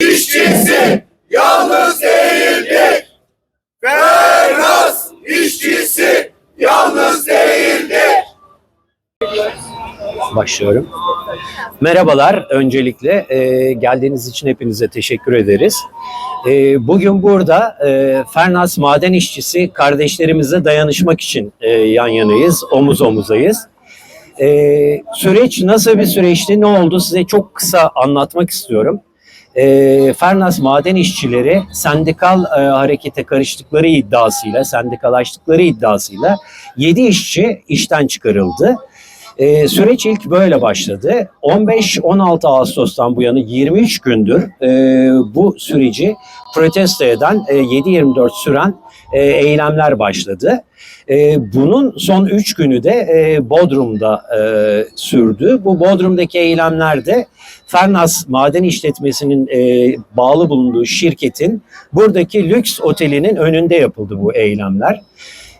İşçisi yalnız değildir. Fernas işçisi yalnız değildir. Başlıyorum. Merhabalar. Öncelikle e, geldiğiniz için hepinize teşekkür ederiz. E, bugün burada e, Fernas maden işçisi kardeşlerimize dayanışmak için e, yan yanayız, omuz omuzayız. E, süreç nasıl bir süreçti, ne oldu size çok kısa anlatmak istiyorum. E, Fernas maden işçileri sendikal e, harekete karıştıkları iddiasıyla, sendikalaştıkları iddiasıyla 7 işçi işten çıkarıldı. Ee, süreç ilk böyle başladı. 15-16 Ağustos'tan bu yana 23 gündür e, bu süreci protesto eden e, 7-24 süren e, eylemler başladı. E, bunun son 3 günü de e, Bodrum'da e, sürdü. Bu Bodrum'daki eylemlerde Fernas Maden İşletmesi'nin e, bağlı bulunduğu şirketin buradaki lüks otelinin önünde yapıldı bu eylemler.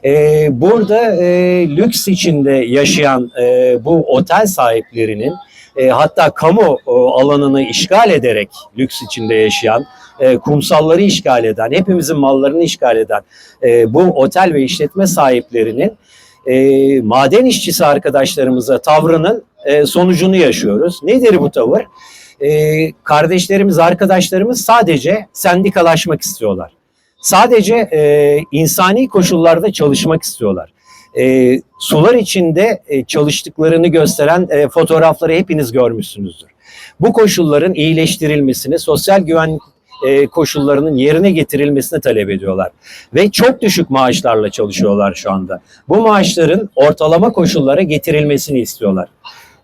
Ee, burada e, lüks içinde yaşayan e, bu otel sahiplerinin e, hatta kamu o, alanını işgal ederek lüks içinde yaşayan, e, kumsalları işgal eden, hepimizin mallarını işgal eden e, bu otel ve işletme sahiplerinin e, maden işçisi arkadaşlarımıza tavrının e, sonucunu yaşıyoruz. Nedir bu tavır? E, kardeşlerimiz, arkadaşlarımız sadece sendikalaşmak istiyorlar. Sadece e, insani koşullarda çalışmak istiyorlar. E, sular içinde e, çalıştıklarını gösteren e, fotoğrafları hepiniz görmüşsünüzdür. Bu koşulların iyileştirilmesini, sosyal güvenlik e, koşullarının yerine getirilmesini talep ediyorlar. Ve çok düşük maaşlarla çalışıyorlar şu anda. Bu maaşların ortalama koşullara getirilmesini istiyorlar.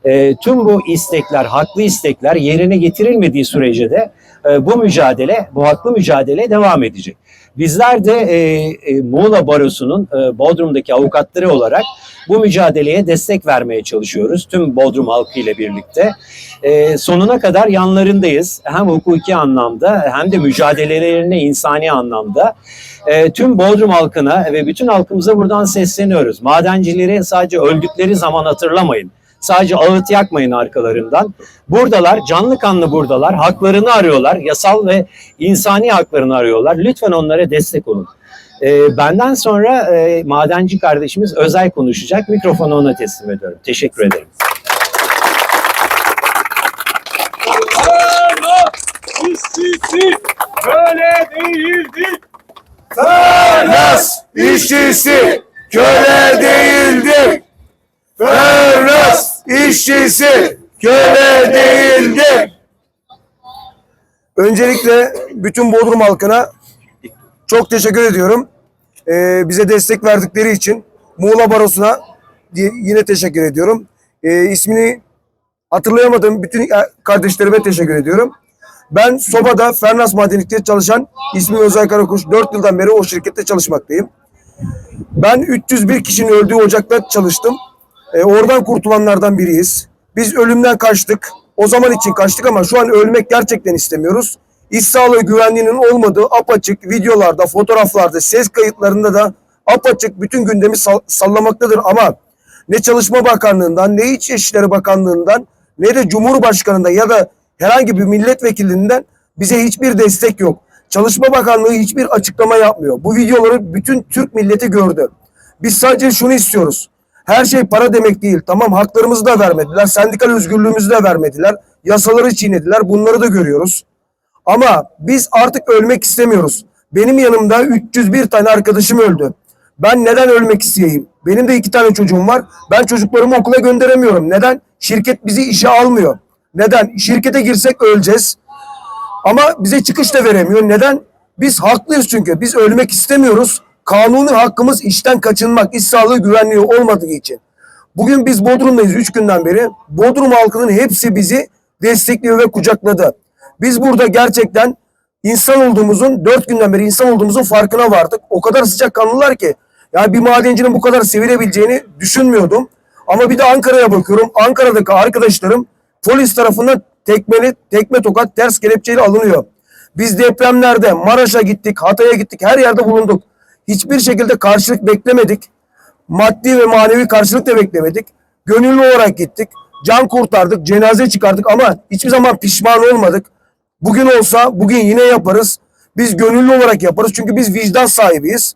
E, tüm bu istekler, haklı istekler yerine getirilmediği sürece de e, bu mücadele, bu haklı mücadele devam edecek. Bizler de e, e, Muğla Barosu'nun e, Bodrum'daki avukatları olarak bu mücadeleye destek vermeye çalışıyoruz. Tüm Bodrum halkı ile birlikte. E, sonuna kadar yanlarındayız. Hem hukuki anlamda hem de mücadelelerine insani anlamda. E, tüm Bodrum halkına ve bütün halkımıza buradan sesleniyoruz. Madencileri sadece öldükleri zaman hatırlamayın. Sadece ağıt yakmayın arkalarından. Buradalar, canlı kanlı buradalar. Haklarını arıyorlar. Yasal ve insani haklarını arıyorlar. Lütfen onlara destek olun. Ee, benden sonra e, madenci kardeşimiz Özay konuşacak. Mikrofonu ona teslim ediyorum. Teşekkür ederim. İşçisi köle değildir. Fernas işçisi köle değildir. Fernas işçisi köle değildir. Öncelikle bütün Bodrum halkına çok teşekkür ediyorum. Ee, bize destek verdikleri için Muğla Barosu'na yine teşekkür ediyorum. Ee, ismini hatırlayamadığım bütün kardeşlerime teşekkür ediyorum. Ben Soba'da Fernas Madenlik'te çalışan ismim Özay Karakuş. 4 yıldan beri o şirkette çalışmaktayım. Ben 301 kişinin öldüğü ocakta çalıştım. Ee, oradan kurtulanlardan biriyiz. Biz ölümden kaçtık. O zaman için kaçtık ama şu an ölmek gerçekten istemiyoruz. İş sağlığı güvenliğinin olmadığı apaçık videolarda, fotoğraflarda, ses kayıtlarında da apaçık bütün gündemi sall- sallamaktadır ama ne Çalışma Bakanlığından, ne İçişleri Bakanlığından, ne de Cumhurbaşkanı'ndan ya da herhangi bir milletvekilinden bize hiçbir destek yok. Çalışma Bakanlığı hiçbir açıklama yapmıyor. Bu videoları bütün Türk milleti gördü. Biz sadece şunu istiyoruz. Her şey para demek değil. Tamam haklarımızı da vermediler. Sendikal özgürlüğümüzü de vermediler. Yasaları çiğnediler. Bunları da görüyoruz. Ama biz artık ölmek istemiyoruz. Benim yanımda 301 tane arkadaşım öldü. Ben neden ölmek isteyeyim? Benim de iki tane çocuğum var. Ben çocuklarımı okula gönderemiyorum. Neden? Şirket bizi işe almıyor. Neden? Şirkete girsek öleceğiz. Ama bize çıkış da veremiyor. Neden? Biz haklıyız çünkü. Biz ölmek istemiyoruz. Kanuni hakkımız işten kaçınmak, iş sağlığı güvenliği olmadığı için. Bugün biz Bodrum'dayız 3 günden beri. Bodrum halkının hepsi bizi destekliyor ve kucakladı. Biz burada gerçekten insan olduğumuzun, 4 günden beri insan olduğumuzun farkına vardık. O kadar sıcakkanlılar ki. Yani bir madencinin bu kadar sevilebileceğini düşünmüyordum. Ama bir de Ankara'ya bakıyorum. Ankara'daki arkadaşlarım polis tarafından tekmeli, tekme tokat ters kelepçeyle alınıyor. Biz depremlerde Maraş'a gittik, Hatay'a gittik, her yerde bulunduk. Hiçbir şekilde karşılık beklemedik. Maddi ve manevi karşılık da beklemedik. Gönüllü olarak gittik. can kurtardık, cenaze çıkardık ama hiçbir zaman pişman olmadık. Bugün olsa bugün yine yaparız. Biz gönüllü olarak yaparız çünkü biz vicdan sahibiyiz.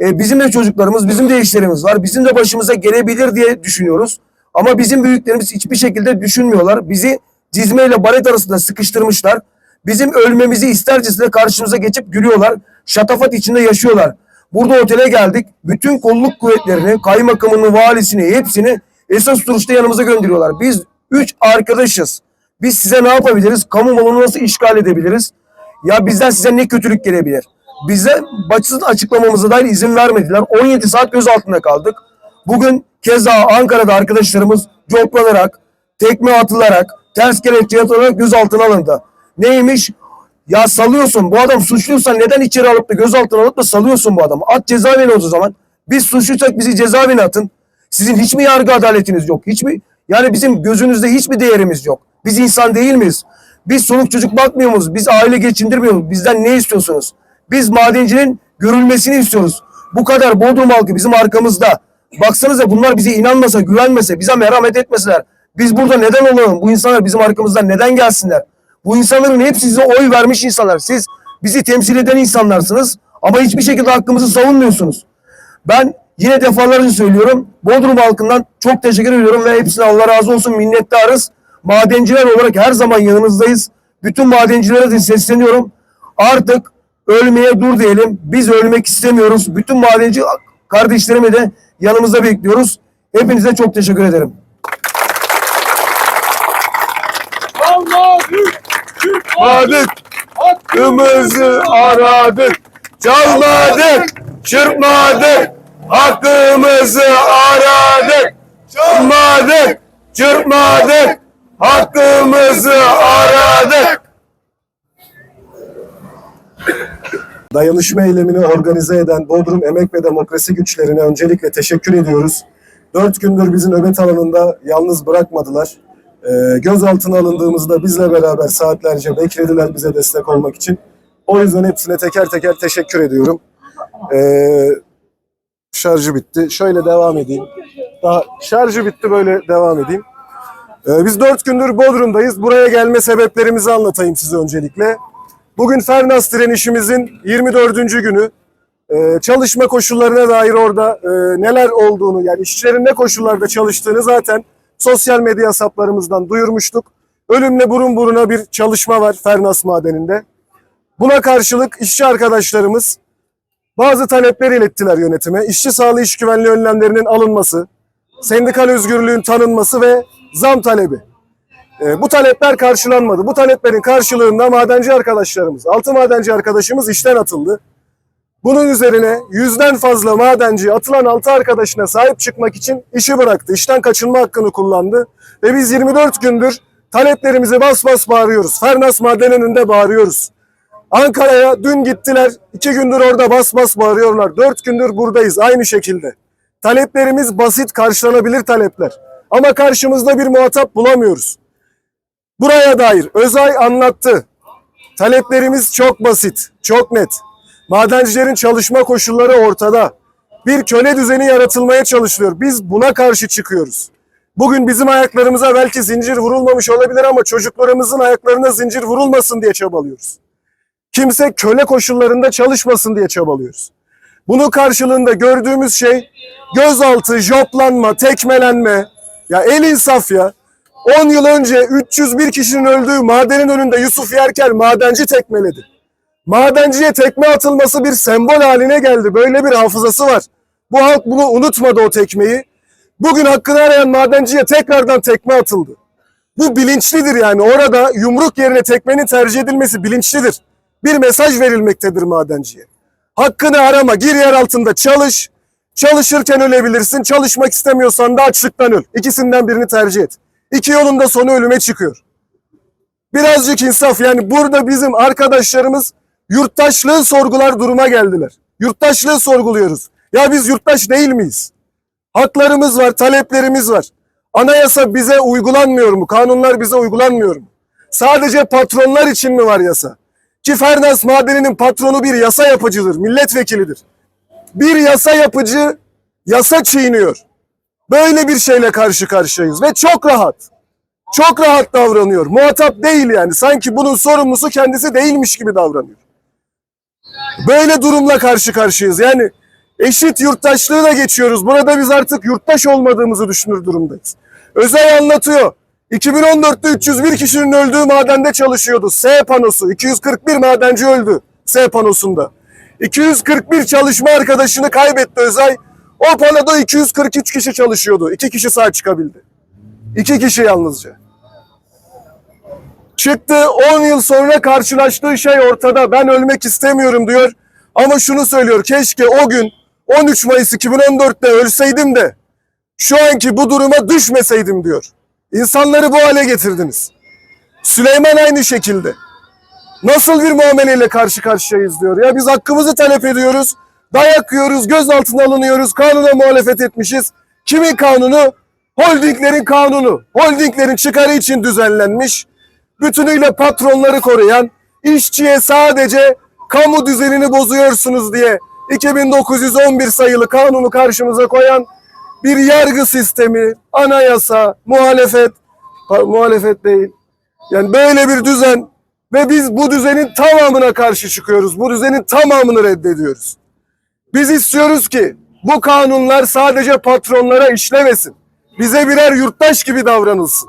E, bizim de çocuklarımız, bizim de eşlerimiz var. Bizim de başımıza gelebilir diye düşünüyoruz. Ama bizim büyüklerimiz hiçbir şekilde düşünmüyorlar. Bizi cizmeyle baret arasında sıkıştırmışlar. Bizim ölmemizi istercesine karşımıza geçip gülüyorlar. Şatafat içinde yaşıyorlar. Burada otele geldik. Bütün kolluk kuvvetlerini, kaymakamını, valisini, hepsini esas duruşta yanımıza gönderiyorlar. Biz üç arkadaşız. Biz size ne yapabiliriz? Kamu malını nasıl işgal edebiliriz? Ya bizden size ne kötülük gelebilir? Bize basın açıklamamıza dair izin vermediler. 17 saat gözaltında kaldık. Bugün keza Ankara'da arkadaşlarımız coplanarak, tekme atılarak, ters kelepçe atılarak gözaltına alındı. Neymiş? Ya salıyorsun. Bu adam suçluysa neden içeri alıp da gözaltına alıp da salıyorsun bu adamı? At cezaevine o zaman. Biz suçluysak bizi cezaevine atın. Sizin hiç mi yargı adaletiniz yok? Hiç mi? Yani bizim gözünüzde hiçbir değerimiz yok. Biz insan değil miyiz? Biz soluk çocuk bakmıyor muyuz? Biz aile geçindirmiyor muyuz? Bizden ne istiyorsunuz? Biz madencinin görülmesini istiyoruz. Bu kadar Bodrum halkı bizim arkamızda. Baksanıza bunlar bize inanmasa, güvenmese, bize merhamet etmeseler. Biz burada neden olalım? Bu insanlar bizim arkamızdan neden gelsinler? Bu insanların hepsi size oy vermiş insanlar. Siz bizi temsil eden insanlarsınız ama hiçbir şekilde hakkımızı savunmuyorsunuz. Ben yine defalarca söylüyorum. Bodrum halkından çok teşekkür ediyorum ve hepsine Allah razı olsun minnettarız. Madenciler olarak her zaman yanınızdayız. Bütün madencilere de sesleniyorum. Artık ölmeye dur diyelim. Biz ölmek istemiyoruz. Bütün madenci kardeşlerimi de yanımızda bekliyoruz. Hepinize çok teşekkür ederim. Çalmadık, çırpmadık, hakkımızı aradık. Çalmadık, çırpmadık, hakkımızı aradık. Çalmadık, çırpmadık, hakkımızı aradık. Dayanışma eylemini organize eden Bodrum Emek ve Demokrasi güçlerine öncelikle teşekkür ediyoruz. Dört gündür bizi nöbet alanında yalnız bırakmadılar. Ee, gözaltına alındığımızda bizle beraber saatlerce beklediler bize destek olmak için. O yüzden hepsine teker teker teşekkür ediyorum. Ee, şarjı bitti. Şöyle devam edeyim. Daha şarjı bitti böyle devam edeyim. Ee, biz dört gündür Bodrum'dayız. Buraya gelme sebeplerimizi anlatayım size öncelikle. Bugün Fernas direnişimizin 24. günü. Ee, çalışma koşullarına dair orada e, neler olduğunu yani işçilerin ne koşullarda çalıştığını zaten sosyal medya hesaplarımızdan duyurmuştuk. Ölümle burun buruna bir çalışma var Fernas madeninde. Buna karşılık işçi arkadaşlarımız bazı talepler ilettiler yönetime. İşçi sağlığı iş güvenliği önlemlerinin alınması, sendikal özgürlüğün tanınması ve zam talebi. E, bu talepler karşılanmadı. Bu taleplerin karşılığında madenci arkadaşlarımız, altı madenci arkadaşımız işten atıldı. Bunun üzerine yüzden fazla madenci atılan altı arkadaşına sahip çıkmak için işi bıraktı. İşten kaçınma hakkını kullandı. Ve biz 24 gündür taleplerimizi bas bas bağırıyoruz. Fernas maden önünde bağırıyoruz. Ankara'ya dün gittiler. iki gündür orada bas bas bağırıyorlar. Dört gündür buradayız aynı şekilde. Taleplerimiz basit karşılanabilir talepler. Ama karşımızda bir muhatap bulamıyoruz. Buraya dair Özay anlattı. Taleplerimiz çok basit, çok net. Madencilerin çalışma koşulları ortada. Bir köle düzeni yaratılmaya çalışılıyor. Biz buna karşı çıkıyoruz. Bugün bizim ayaklarımıza belki zincir vurulmamış olabilir ama çocuklarımızın ayaklarına zincir vurulmasın diye çabalıyoruz. Kimse köle koşullarında çalışmasın diye çabalıyoruz. Bunun karşılığında gördüğümüz şey gözaltı, joplanma, tekmelenme. Ya el insaf ya. 10 yıl önce 301 kişinin öldüğü madenin önünde Yusuf Yerker madenci tekmeledi. Madenciye tekme atılması bir sembol haline geldi. Böyle bir hafızası var. Bu halk bunu unutmadı o tekmeyi. Bugün hakkını arayan madenciye tekrardan tekme atıldı. Bu bilinçlidir yani. Orada yumruk yerine tekmenin tercih edilmesi bilinçlidir. Bir mesaj verilmektedir madenciye. Hakkını arama, gir yer altında çalış. Çalışırken ölebilirsin, çalışmak istemiyorsan da açlıktan öl. İkisinden birini tercih et. İki yolun da sonu ölüme çıkıyor. Birazcık insaf yani burada bizim arkadaşlarımız yurttaşlığı sorgular duruma geldiler. Yurttaşlığı sorguluyoruz. Ya biz yurttaş değil miyiz? Haklarımız var, taleplerimiz var. Anayasa bize uygulanmıyor mu? Kanunlar bize uygulanmıyor mu? Sadece patronlar için mi var yasa? Ki Fernas Madeni'nin patronu bir yasa yapıcıdır, milletvekilidir. Bir yasa yapıcı yasa çiğniyor. Böyle bir şeyle karşı karşıyayız ve çok rahat. Çok rahat davranıyor. Muhatap değil yani. Sanki bunun sorumlusu kendisi değilmiş gibi davranıyor. Böyle durumla karşı karşıyayız. Yani eşit yurttaşlığı da geçiyoruz. Burada biz artık yurttaş olmadığımızı düşünür durumdayız. Özay anlatıyor. 2014'te 301 kişinin öldüğü madende çalışıyordu. S panosu. 241 madenci öldü S panosunda. 241 çalışma arkadaşını kaybetti Özay. O panoda 243 kişi çalışıyordu. 2 kişi sağ çıkabildi. 2 kişi yalnızca. Çıktı 10 yıl sonra karşılaştığı şey ortada. Ben ölmek istemiyorum diyor. Ama şunu söylüyor. Keşke o gün 13 Mayıs 2014'te ölseydim de şu anki bu duruma düşmeseydim diyor. İnsanları bu hale getirdiniz. Süleyman aynı şekilde. Nasıl bir muameleyle karşı karşıyayız diyor. Ya biz hakkımızı talep ediyoruz. Dayak yiyoruz, gözaltına alınıyoruz, kanuna muhalefet etmişiz. Kimin kanunu? Holdinglerin kanunu. Holdinglerin çıkarı için düzenlenmiş. Bütünüyle patronları koruyan, işçiye sadece kamu düzenini bozuyorsunuz diye 2911 sayılı kanunu karşımıza koyan bir yargı sistemi, anayasa, muhalefet, muhalefet değil. Yani böyle bir düzen ve biz bu düzenin tamamına karşı çıkıyoruz. Bu düzenin tamamını reddediyoruz. Biz istiyoruz ki bu kanunlar sadece patronlara işlemesin. Bize birer yurttaş gibi davranılsın.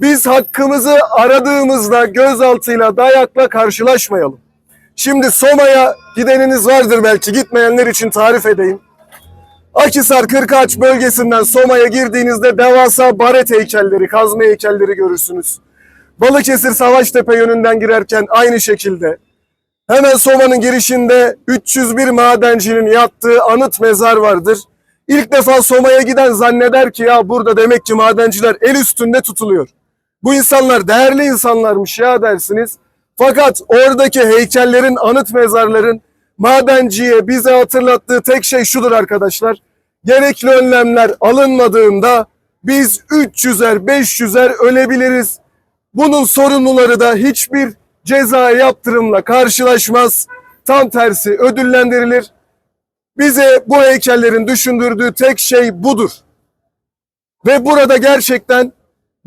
Biz hakkımızı aradığımızda gözaltıyla, dayakla karşılaşmayalım. Şimdi Soma'ya gideniniz vardır belki. Gitmeyenler için tarif edeyim. Akhisar Kırkağaç bölgesinden Soma'ya girdiğinizde devasa baret heykelleri, kazma heykelleri görürsünüz. Balıkesir Savaştepe yönünden girerken aynı şekilde. Hemen Soma'nın girişinde 301 madencinin yattığı anıt mezar vardır. İlk defa Soma'ya giden zanneder ki ya burada demek ki madenciler el üstünde tutuluyor. Bu insanlar değerli insanlarmış ya dersiniz. Fakat oradaki heykellerin, anıt mezarların madenciye bize hatırlattığı tek şey şudur arkadaşlar. Gerekli önlemler alınmadığında biz 300'er, 500'er ölebiliriz. Bunun sorumluları da hiçbir ceza yaptırımla karşılaşmaz. Tam tersi ödüllendirilir. Bize bu heykellerin düşündürdüğü tek şey budur. Ve burada gerçekten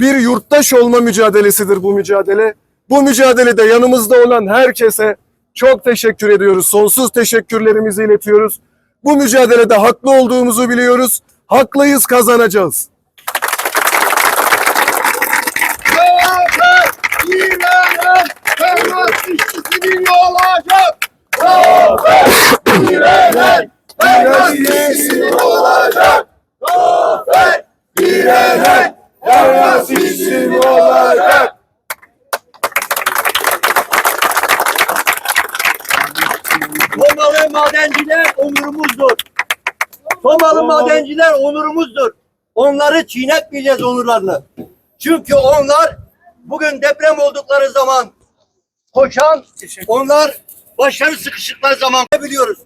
bir yurttaş olma mücadelesidir bu mücadele. Bu mücadelede yanımızda olan herkese çok teşekkür ediyoruz. Sonsuz teşekkürlerimizi iletiyoruz. Bu mücadelede haklı olduğumuzu biliyoruz. Haklıyız, kazanacağız. İrem Ferhat işçisinin olacak. İrem Ferhat işçisinin olacak. Zafer İrem Ferhat işçisinin olacak. Somalı madenciler onurumuzdur. Somalı madenciler onurumuzdur. Onları çiğnetmeyeceğiz onurlarını. Çünkü onlar bugün deprem oldukları zaman koşan, onlar başları sıkışıkları zaman biliyoruz.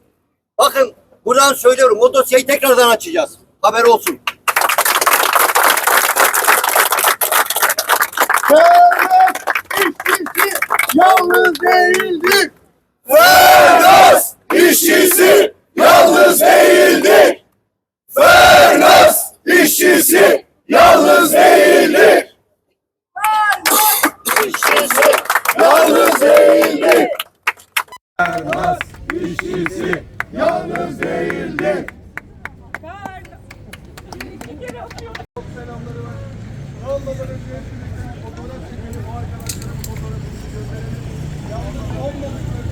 Bakın buradan söylüyorum o dosyayı tekrardan açacağız. Haber olsun. Ferhat işçisi yalnız değildir. Ferhat işçisi yalnız değildir. Ferhat işçisi yalnız değildir. İşçisi yalnız değildir. Ferhat işçisi yalnız değildir. Olmadan önce fotoğraf çekelim. O arkadaşların fotoğrafını gösterelim. Yalnız olmadık